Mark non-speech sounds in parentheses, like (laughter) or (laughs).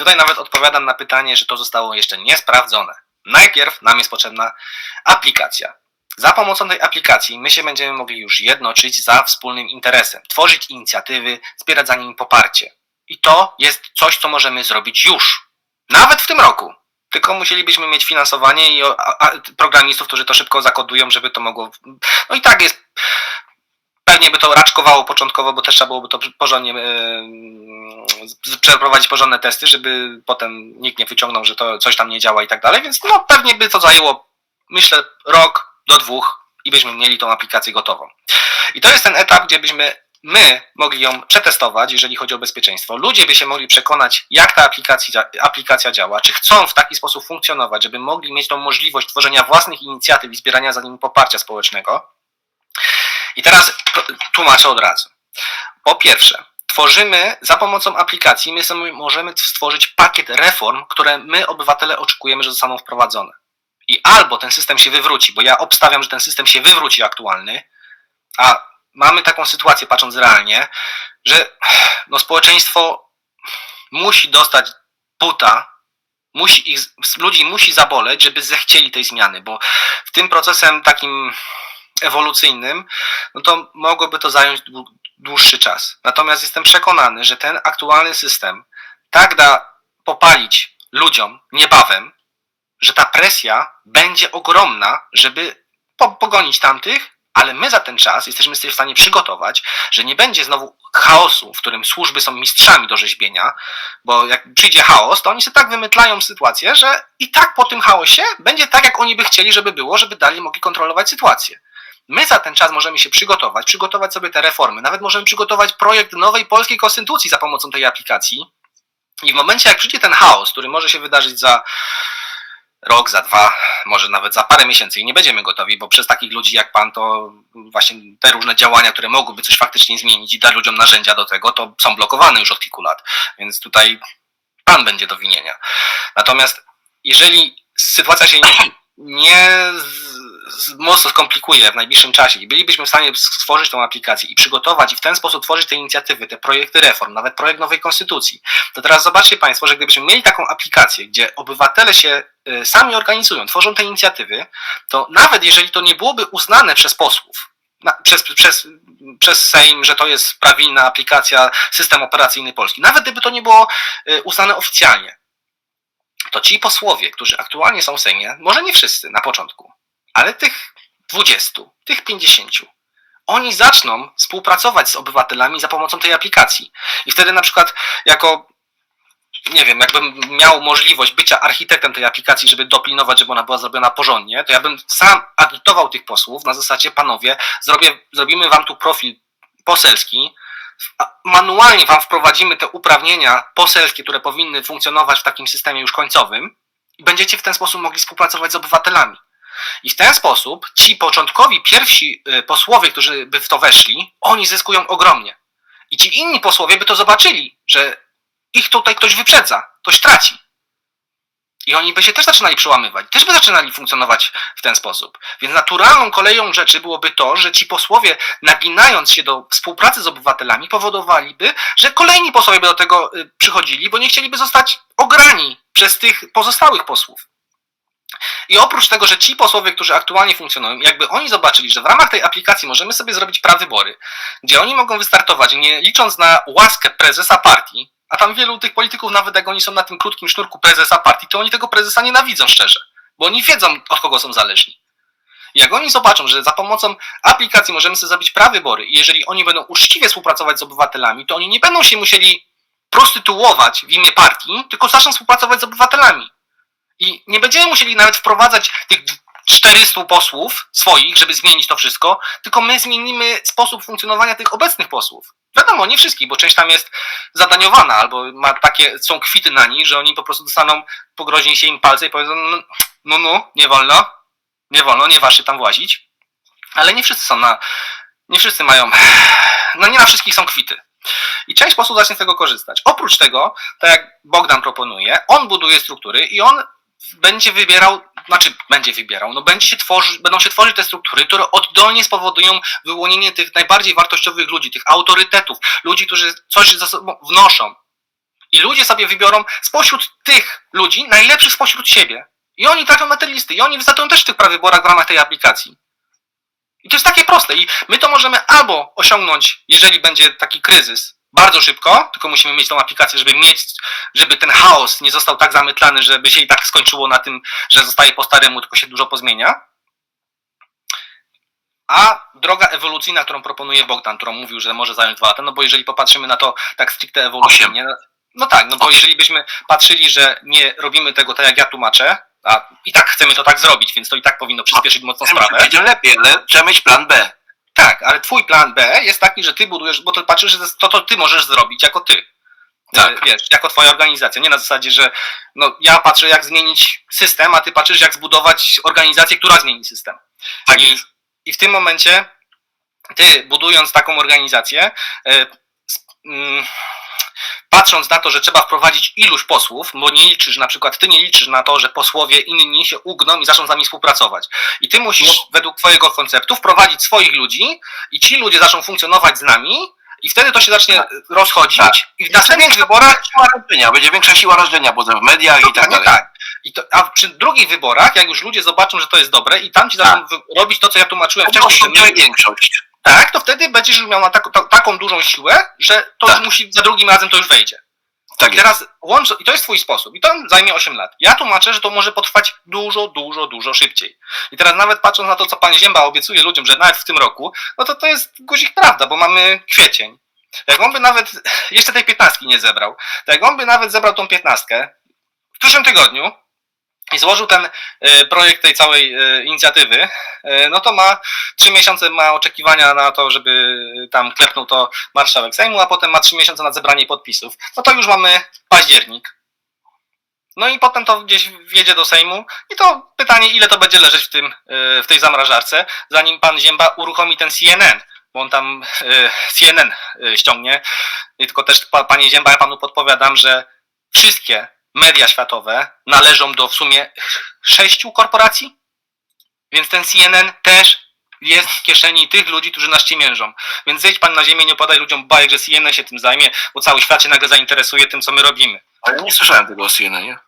tutaj nawet odpowiadam na pytanie, że to zostało jeszcze nie sprawdzone. Najpierw nam jest potrzebna aplikacja. Za pomocą tej aplikacji my się będziemy mogli już jednoczyć za wspólnym interesem, tworzyć inicjatywy, zbierać za nimi poparcie. I to jest coś, co możemy zrobić już. Nawet w tym roku. Tylko musielibyśmy mieć finansowanie i programistów, którzy to szybko zakodują, żeby to mogło. No i tak jest. Pewnie by to raczkowało początkowo, bo też trzeba byłoby to porządnie z- przeprowadzić porządne testy, żeby potem nikt nie wyciągnął, że to coś tam nie działa i tak dalej. Więc no pewnie by to zajęło, myślę, rok do dwóch i byśmy mieli tą aplikację gotową. I to jest ten etap, gdzie byśmy my mogli ją przetestować, jeżeli chodzi o bezpieczeństwo. Ludzie by się mogli przekonać, jak ta aplikacja, aplikacja działa, czy chcą w taki sposób funkcjonować, żeby mogli mieć tą możliwość tworzenia własnych inicjatyw i zbierania za nimi poparcia społecznego. I teraz tłumaczę od razu. Po pierwsze, tworzymy za pomocą aplikacji, my sobie możemy stworzyć pakiet reform, które my, obywatele, oczekujemy, że zostaną wprowadzone. I albo ten system się wywróci, bo ja obstawiam, że ten system się wywróci aktualny, a mamy taką sytuację, patrząc realnie, że no, społeczeństwo musi dostać buta, musi ich, ludzi musi zaboleć, żeby zechcieli tej zmiany, bo w tym procesem takim ewolucyjnym, no to mogłoby to zająć dłuższy czas. Natomiast jestem przekonany, że ten aktualny system tak da popalić ludziom niebawem, że ta presja będzie ogromna, żeby po, pogonić tamtych, ale my za ten czas jesteśmy w stanie przygotować, że nie będzie znowu chaosu, w którym służby są mistrzami do rzeźbienia, bo jak przyjdzie chaos, to oni sobie tak wymytlają sytuację, że i tak po tym chaosie będzie tak, jak oni by chcieli, żeby było, żeby dalej mogli kontrolować sytuację. My za ten czas możemy się przygotować, przygotować sobie te reformy, nawet możemy przygotować projekt nowej polskiej konstytucji za pomocą tej aplikacji. I w momencie, jak przyjdzie ten chaos, który może się wydarzyć za rok, za dwa, może nawet za parę miesięcy i nie będziemy gotowi, bo przez takich ludzi jak pan to właśnie te różne działania, które mogłyby coś faktycznie zmienić i dać ludziom narzędzia do tego, to są blokowane już od kilku lat. Więc tutaj pan będzie do winienia. Natomiast jeżeli sytuacja się nie, mocno skomplikuje w najbliższym czasie i bylibyśmy w stanie stworzyć tą aplikację i przygotować i w ten sposób tworzyć te inicjatywy, te projekty reform, nawet projekt nowej konstytucji, to teraz zobaczcie Państwo, że gdybyśmy mieli taką aplikację, gdzie obywatele się y, sami organizują, tworzą te inicjatywy, to nawet jeżeli to nie byłoby uznane przez posłów, na, przez, przez, przez Sejm, że to jest prawilna aplikacja, system operacyjny polski, nawet gdyby to nie było y, uznane oficjalnie, to ci posłowie, którzy aktualnie są w Sejmie, może nie wszyscy na początku, ale tych 20, tych 50, oni zaczną współpracować z obywatelami za pomocą tej aplikacji. I wtedy na przykład jako nie wiem, jakbym miał możliwość bycia architektem tej aplikacji, żeby dopilnować, żeby ona była zrobiona porządnie, to ja bym sam agitował tych posłów na zasadzie, panowie, zrobię, zrobimy wam tu profil poselski, manualnie wam wprowadzimy te uprawnienia poselskie, które powinny funkcjonować w takim systemie już końcowym i będziecie w ten sposób mogli współpracować z obywatelami. I w ten sposób ci początkowi pierwsi y, posłowie, którzy by w to weszli, oni zyskują ogromnie. I ci inni posłowie by to zobaczyli, że ich tutaj ktoś wyprzedza, ktoś traci. I oni by się też zaczynali przełamywać, też by zaczynali funkcjonować w ten sposób. Więc naturalną koleją rzeczy byłoby to, że ci posłowie, naginając się do współpracy z obywatelami, powodowaliby, że kolejni posłowie by do tego y, przychodzili, bo nie chcieliby zostać ograni przez tych pozostałych posłów. I oprócz tego, że ci posłowie, którzy aktualnie funkcjonują, jakby oni zobaczyli, że w ramach tej aplikacji możemy sobie zrobić prawybory, gdzie oni mogą wystartować, nie licząc na łaskę prezesa partii, a tam wielu tych polityków, nawet jak oni są na tym krótkim sznurku prezesa partii, to oni tego prezesa nienawidzą szczerze, bo oni wiedzą, od kogo są zależni. Jak oni zobaczą, że za pomocą aplikacji możemy sobie zrobić prawybory i jeżeli oni będą uczciwie współpracować z obywatelami, to oni nie będą się musieli prostytuować w imię partii, tylko zaczną współpracować z obywatelami. I nie będziemy musieli nawet wprowadzać tych 400 posłów swoich, żeby zmienić to wszystko, tylko my zmienimy sposób funkcjonowania tych obecnych posłów. Wiadomo, nie wszystkich, bo część tam jest zadaniowana, albo ma takie, są kwity na nich, że oni po prostu dostaną, pogrozi się im palce i powiedzą, no, no, no nie wolno, nie wolno, nie waż się tam włazić. Ale nie wszyscy są na, nie wszyscy mają, (sighs) no nie na wszystkich są kwity. I część posłów zacznie z tego korzystać. Oprócz tego, tak jak Bogdan proponuje, on buduje struktury i on będzie wybierał, znaczy będzie wybierał, no będzie się tworzy, będą się tworzyć te struktury, które oddolnie spowodują wyłonienie tych najbardziej wartościowych ludzi, tych autorytetów, ludzi, którzy coś za sobą wnoszą. I ludzie sobie wybiorą spośród tych ludzi najlepszych spośród siebie. I oni trafią na te listy. I oni wystartują też w tych prawyborach w ramach tej aplikacji. I to jest takie proste. I my to możemy albo osiągnąć, jeżeli będzie taki kryzys, bardzo szybko, tylko musimy mieć tą aplikację, żeby mieć, żeby ten chaos nie został tak zamytlany, żeby się i tak skończyło na tym, że zostaje po staremu, tylko się dużo pozmienia. A droga ewolucyjna, którą proponuje Bogdan, którą mówił, że może zająć dwa lata, no bo jeżeli popatrzymy na to tak stricte ewolucyjnie, no, tak, no bo jeżeli byśmy patrzyli, że nie robimy tego tak jak ja tłumaczę, a i tak chcemy to tak zrobić, więc to i tak powinno przyspieszyć mocno sprawę. Będzie lepiej, ale trzeba mieć plan B. Tak, ale twój plan B jest taki, że ty budujesz, bo to patrzysz, że to, to ty możesz zrobić jako ty. Tak. E, Wiesz, jako twoja organizacja. Nie na zasadzie, że no, ja patrzę jak zmienić system, a ty patrzysz jak zbudować organizację, która zmieni system. Tak I. I w tym momencie ty budując taką organizację, e, mm, patrząc na to, że trzeba wprowadzić iluś posłów, bo nie liczysz, na przykład ty nie liczysz na to, że posłowie inni się ugną i zaczną z nami współpracować. I ty musisz No. według twojego konceptu wprowadzić swoich ludzi i ci ludzie zaczną funkcjonować z nami i wtedy to się zacznie rozchodzić Tak. i w następnych wyborach Siła będzie większa siła rażenia potem w mediach i tak dalej. tak. I to, a przy drugich wyborach, jak już ludzie zobaczą, że to jest dobre i tam ci zaczną wy- robić to, co ja tłumaczyłem Po wcześniej, my, większość. Tak, to wtedy będziesz już miał na tak, ta, taką dużą siłę, że to Tak. już musi, za drugim razem to już wejdzie. Tak I teraz łącz, i to jest twój sposób. I to zajmie 8 lat. Ja tłumaczę, że to może potrwać dużo, dużo, dużo szybciej. I teraz nawet patrząc na to, co pan Ziemba obiecuje ludziom, że nawet w tym roku, no to to jest guzik prawda, bo mamy kwiecień. Jak on by nawet (laughs) jeszcze tej piętnastki nie zebrał, to jak on by nawet zebrał tą piętnastkę w przyszłym tygodniu i złożył ten e, projekt tej całej e, inicjatywy, e, no to ma trzy miesiące ma oczekiwania na to, żeby tam klepnął to marszałek Sejmu, a potem ma trzy miesiące na zebranie podpisów. No to już mamy październik. No i potem to gdzieś wjedzie do Sejmu i to pytanie, ile to będzie leżeć w, tym, w tej zamrażarce, zanim pan Ziemba uruchomi ten CNN, bo on tam CNN ściągnie. I tylko też, pa- panie Ziemba, ja panu podpowiadam, że wszystkie media światowe należą do w sumie sześciu korporacji, więc ten CNN też jest w kieszeni tych ludzi, którzy nas ciemiężą. Więc zejdź pan na ziemię, nie podaj ludziom bajek, że CNN się tym zajmie, bo cały świat się nagle zainteresuje tym, co my robimy. Ale nie słyszałem tego o CNN-ie.